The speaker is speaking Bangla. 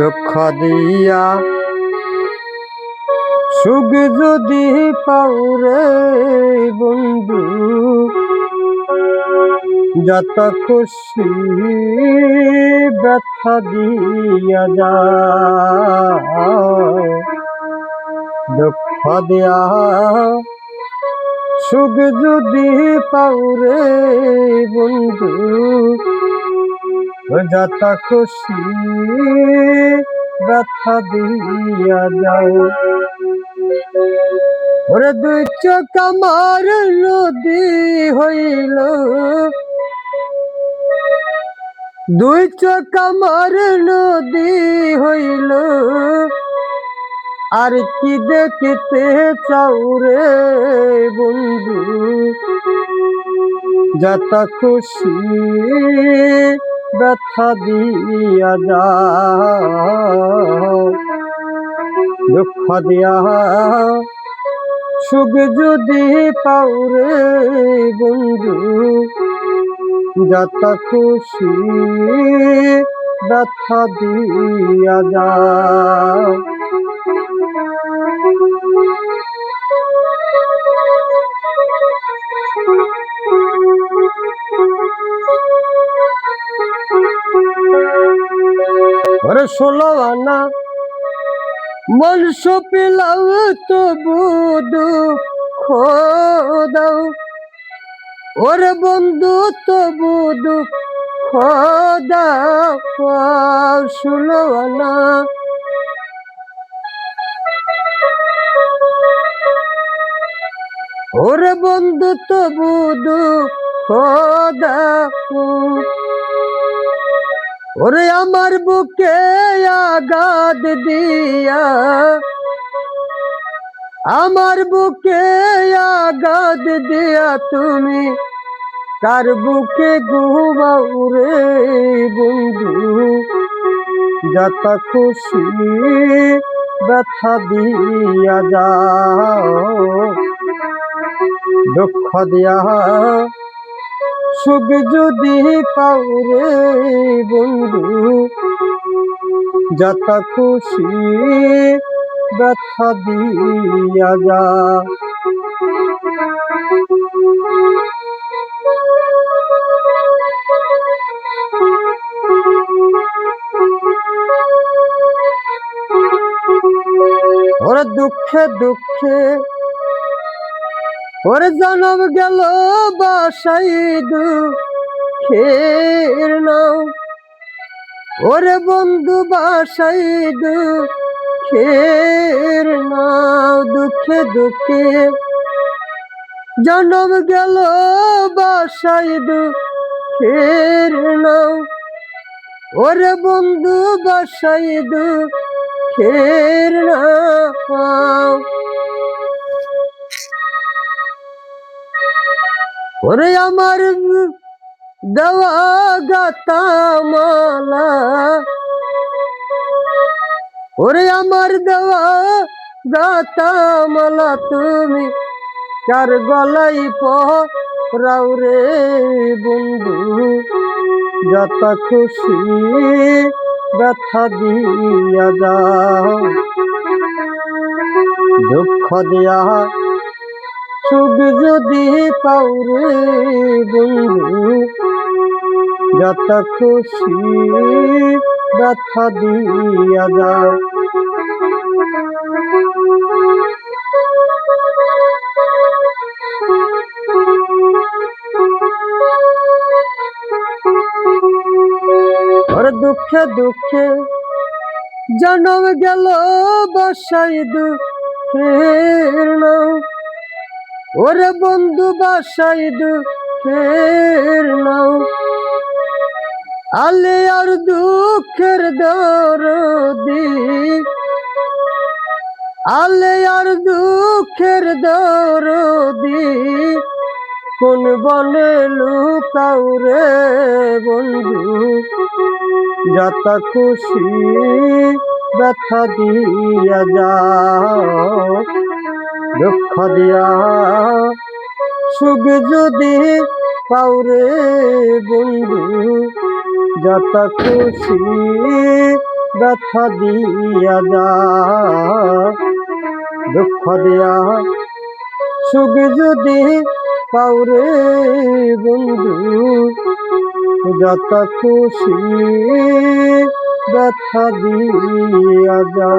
দুঃখ দিয়া। সুখ যদি পাউরে বন্ধু, যত খুশি ব্যথা দিয়া যা দুঃখ দিয়া। সুখ যদি পাউরে বন্ধু, যত খুশি ব্যথা দিয়া যাও ওরে দুই চোখ আমার নদী হইল। দুই চোখ আমার নদী হইল। আর কি দেখিতে চাউরে বন্ধু? যত খুশি ব্যথা দিয়া যা দুঃখ দিয়া সুখ যদি পাউরে বন্ধু যত খুশি ব্যথা দিয়া যা ওরে ষোলো আনা মনুষ্য পেলাও তবু দুঃখ দাও। ওরে বন্ধু, তবু দুঃখ দাও। ষোলো আনা ওরে বন্ধু, তবু দুঃখ দাও। ওরে আমার বুকে আগাদ দিয়া। আমার বুকে আগাদ দিয়া তুমি কার বুকে ঘুমাও রে বন্ধু? যত খুশি ব্যথা দিয়া যাও, দুঃখ দিয়া সুখ যদি পাউরে বন্ধু যত খুশি ব্যথা দিয়া যা। ওরা দুঃখে দুঃখে ওরে জনম গেল বাসাই দুঃখের নাও ওরে বন্ধু বাসাই দুঃখের নাও দুঃখে দুঃখে জনম গেল বাসাই দুঃখের নাও ওরে বন্ধু বাসাই দুঃখের নাও ওরে আমার দেওয়া গাতা মালা। ওরে আমার দেওয়া গাতা মালা, তুমি কার গলাই পরাও রে বন্ধু? যত খুশি ব্যথা দিয়া যাও, দুঃখ দিয়া সুখ যদি পাউরে বন্ধু, যত খুশি ব্যথা দিয়া যায় ওর দুঃখে দুঃখে জনম গেল, বসাই দুঃখের ওরে বন্ধু বাসাই দুঃখের নাও। আলে আর দুঃখের দরদি। আলে আর দুঃখের দরদি। কোন বনে লুকাও রে বন্ধু। যত খুশি ব্যথা দিয়া যাও। দুঃখ দিয়া। সুখ যদি পাউরে বন্ধু, যত খুশি ব্যথা দিয়া যা। দুঃখ দিয়া। সুখ যদি কাউরে বন্ধু, যত খুশি ব্যথা দিয়া যা।